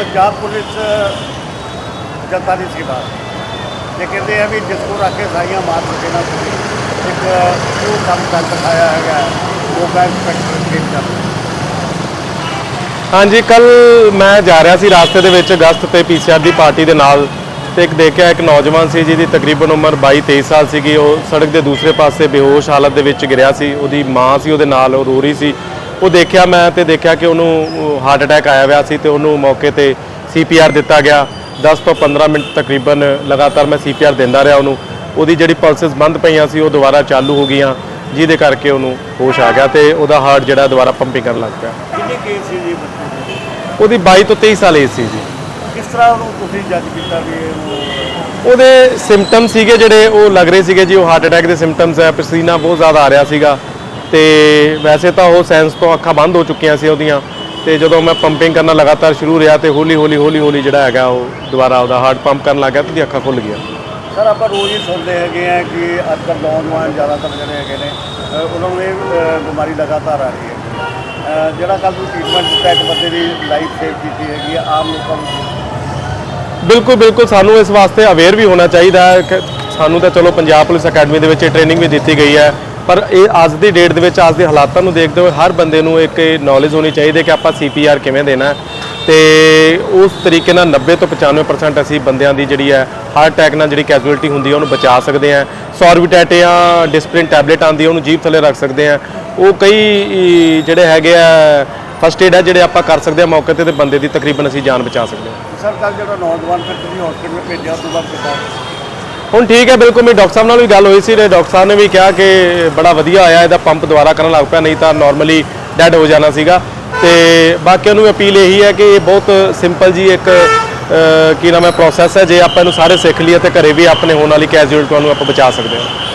Punjab police, ਜਨਤਾ ਦੀ ਸੇਵਾ। ਤੇ ਕਹਿੰਦੇ ਆ ਵੀ ਜਿਸ ਕੋ ਰੱਖ ਕੇ ਸਾਈਆਂ ਮਾਰ ਸਕੇ ਨਾ ਇੱਕ ਉਹ ਕੰਮ ਕਰ ਦਿਖਾਇਆ ਹੈਗਾ, ਮੋਗਾ ਇੰਸਪੈਕਟਰ ਖੇਤ ਦਾ। ਹਾਂਜੀ, ਕੱਲ ਮੈਂ ਜਾ ਰਿਹਾ ਸੀ ਰਾਸਤੇ ਦੇ ਵਿੱਚ ਅਗਸਤ ਤੇ ਪੀਸੀਆਰ ਦੀ ਪਾਰਟੀ ਦੇ ਨਾਲ ਤੇ ਇੱਕ ਦੇਖਿਆ ਇੱਕ ਨੌਜਵਾਨ ਸੀ ਜਿਹਦੀ ਤਕਰੀਬਨ ਉਮਰ 22 23 ਸਾਲ ਸੀਗੀ। ਉਹ ਸੜਕ ਦੇ ਦੂਸਰੇ ਪਾਸੇ ਬੇਹੋਸ਼ ਹਾਲਤ ਦੇ ਵਿੱਚ ਗਿਰਿਆ ਸੀ। ਉਹਦੀ ਮਾਂ ਸੀ, ਉਹਦੇ ਨਾਲ ਉਹ ਰੋ ਰਹੀ ਸੀ। ਉਹ ਦੇਖਿਆ ਮੈਂ ਤੇ ਦੇਖਿਆ ਕਿ ਉਹਨੂੰ ਹਾਰਟ ਅਟੈਕ ਆਇਆ ਹੋਇਆ ਸੀ ਤੇ ਉਹਨੂੰ ਮੌਕੇ ਤੇ ਸੀਪੀਆਰ ਦਿੱਤਾ ਗਿਆ। 10 ਤੋਂ 15 ਮਿੰਟ ਤਕਰੀਬਨ ਲਗਾਤਾਰ ਮੈਂ ਸੀਪੀਆਰ ਦਿੰਦਾ ਰਿਹਾ ਉਹਨੂੰ। ਉਹਦੀ ਜਿਹੜੀ ਪਲਸਸ ਬੰਦ ਪਈਆਂ ਸੀ ਉਹ ਦੁਬਾਰਾ ਚਾਲੂ ਹੋ ਗਈਆਂ ਜਿਹਦੇ ਕਰਕੇ ਉਹਨੂੰ ਹੋਸ਼ ਆ ਗਿਆ ਤੇ ਉਹਦਾ ਹਾਰਟ ਜਿਹੜਾ ਦੁਬਾਰਾ ਪੰਪਿੰਗ ਕਰਨ ਲੱਗ ਪਿਆ। ਕਿੰਨੀ ਕੇਸ ਸੀ ਜੀ? ਉਹਦੀ 22 ਤੋਂ 23 ਸਾਲ ਏਜ ਸੀ ਜੀ। ਕਿਸ ਤਰ੍ਹਾਂ ਉਹਨੂੰ ਤੁਸੀਂ ਜੱਜ ਕੀਤਾ ਵੀ ਉਹਦੇ ਸਿੰਪਟਮ ਸੀਗੇ ਜਿਹੜੇ ਉਹ ਲੱਗ ਰਹੇ ਸੀਗੇ ਜੀ ਉਹ ਹਾਰਟ ਅਟੈਕ ਦੇ ਸਿੰਪਟਮਸ ਹੈ ਪਸੀਨਾ ਬਹੁਤ ਜ਼ਿਆਦਾ ਆ ਰਿਹਾ ਸੀਗਾ। ਤੇ ਵੈਸੇ ਤਾਂ ਉਹ ਸੈਂਸ ਤੋਂ ਅੱਖਾਂ ਬੰਦ ਹੋ ਚੁੱਕੀਆਂ ਸੀ ਉਹਦੀਆਂ ਤੇ ਜਦੋਂ ਮੈਂ ਪੰਪਿੰਗ ਕਰਨਾ ਲਗਾਤਾਰ ਸ਼ੁਰੂ ਰਿਹਾ ਤੇ ਹੌਲੀ ਹੌਲੀ ਹੌਲੀ ਹੌਲੀ ਜਿਹੜਾ ਹੈਗਾ ਉਹ ਦੁਬਾਰਾ ਉਹਦਾ ਹਾਰਟ ਪੰਪ ਕਰਨ ਲੱਗ ਤੇ ਅੱਖਾਂ ਖੁੱਲ ਗਈਆਂ। ਸਰ ਆਪਾਂ ਰੋਜ਼ ਹੀ ਸੁਣਦੇ ਹੈਗੇ ਆ ਕਿ ਅੱਜ ਕੱਲ੍ਹ ਨੌਜਵਾਨ ਜ਼ਿਆਦਾਤਰ ਜਿਹੜੇ ਹੈਗੇ ਨੇ ਉਹਨਾਂ ਨੂੰ ਇਹ ਬਿਮਾਰੀ ਲਗਾਤਾਰ ਆ ਰਹੀ ਹੈ। ਜਿਹੜਾ ਕੱਲ੍ਹ ਨੂੰ ਟ੍ਰੀਟਮੈਂਟ ਦਿੱਤਾ ਇੱਕ ਬੰਦੇ ਦੀ ਲਾਈਫ ਸੇਵ ਕੀਤੀ ਹੈਗੀ ਆ ਆਮ ਲੋਕਾਂ ਨੂੰ ਬਿਲਕੁਲ ਬਿਲਕੁਲ ਸਾਨੂੰ ਇਸ ਵਾਸਤੇ ਅਵੇਅਰ ਵੀ ਹੋਣਾ ਚਾਹੀਦਾ ਹੈ ਕਿ ਸਾਨੂੰ ਤਾਂ ਚਲੋ ਪੰਜਾਬ ਪੁਲਿਸ ਅਕੈਡਮੀ ਦੇ ਵਿੱਚ ਟ੍ਰੇਨਿੰਗ ਵੀ ਦਿੱਤੀ ਗਈ ਹੈ। ਪਰ ਇਹ ਅੱਜ ਦੀ ਡੇਟ ਦੇ ਵਿੱਚ, ਅੱਜ ਦੇ ਹਾਲਾਤਾਂ ਨੂੰ ਦੇਖਦੇ ਹੋਏ ਹਰ ਬੰਦੇ ਨੂੰ ਇੱਕ ਨੌਲੇਜ ਹੋਣੀ ਚਾਹੀਦੀ ਹੈ ਕਿ ਆਪਾਂ ਸੀਪੀਆਰ ਕਿਵੇਂ ਦੇਣਾ ਹੈ। ਤੇ ਉਸ ਤਰੀਕੇ ਨਾਲ 90 ਤੋਂ 95% ਅਸੀਂ ਬੰਦਿਆਂ ਦੀ ਜਿਹੜੀ ਹੈ ਹਾਰਟ ਅਟੈਕ ਨਾਲ ਜਿਹੜੀ ਕੈਜੂਅਲਟੀ ਹੁੰਦੀ ਹੈ, ਉਹਨੂੰ ਬਚਾ ਸਕਦੇ ਹਾਂ। ਸੌਰਬਿਟੈਟ ਜਾਂ ਡਿਸਪਲਿਨ ਟੈਬਲੇਟ ਆਉਂਦੀ ਹੈ, ਉਹਨੂੰ ਜੀਭ ਥੱਲੇ ਰੱਖ ਸਕਦੇ ਹਾਂ। ਉਹ ਕਈ ਜਿਹੜੇ ਹੈਗੇ ਆ ਫਸਟ ਏਡ ਹੈ, ਜਿਹੜੇ ਆਪਾਂ ਕਰ ਸਕਦੇ ਹਾਂ ਮੌਕੇ ਤੇ ਤੇ ਬੰਦੇ ਦੀ ਤਕਰੀਬਨ ਅਸੀਂ ਜਾਨ ਬਚਾ ਸਕਦੇ ਹਾਂ। ਸਰ, ਕੱਲ੍ਹ ਜਿਹੜਾ ਨੌਜਵਾਨ ਫਿਰ ਤੁਸੀਂ ਹਸਪੀਟਲ ਭੇਜਿਆ ਉਸ ਤੋਂ ਬਾਅਦ ਕਿੱਦਾਂ? ਹੁਣ ਠੀਕ ਹੈ, ਬਿਲਕੁਲ ਮੇਰੀ ਡਾਕਟਰ ਸਾਹਿਬ ਨਾਲ ਵੀ ਗੱਲ ਹੋਈ ਸੀ ਤੇ ਡਾਕਟਰ ਸਾਹਿਬ ਨੇ ਵੀ ਕਿਹਾ ਕਿ ਬੜਾ ਵਧੀਆ ਆਇਆ, ਇਹਦਾ ਪੰਪ ਦੁਬਾਰਾ ਕਰਨ ਲੱਗ ਪਿਆ, ਨਹੀਂ ਤਾਂ ਨਾਰਮਲੀ ਡੈਡ ਹੋ ਜਾਣਾ ਸੀਗਾ। ਤੇ ਬਾਕੀਆਂ ਨੂੰ ਅਪੀਲ ਇਹੀ ਹੈ ਕਿ ਇਹ ਬਹੁਤ ਸਿੰਪਲ ਜੀ ਇੱਕ ਕੀ ਨਾਮ ਹੈ ਪ੍ਰੋਸੈਸ ਹੈ, ਜੇ ਆਪਾਂ ਇਹਨੂੰ ਸਾਰੇ ਸਿੱਖ ਲਈਏ ਤੇ ਘਰੇ ਵੀ ਆਪਣੇ ਹੋਣ ਵਾਲੀ ਕੈਜੂਅਲਟੀਆਂ ਨੂੰ ਆਪਾਂ ਬਚਾ ਸਕਦੇ ਹਾਂ।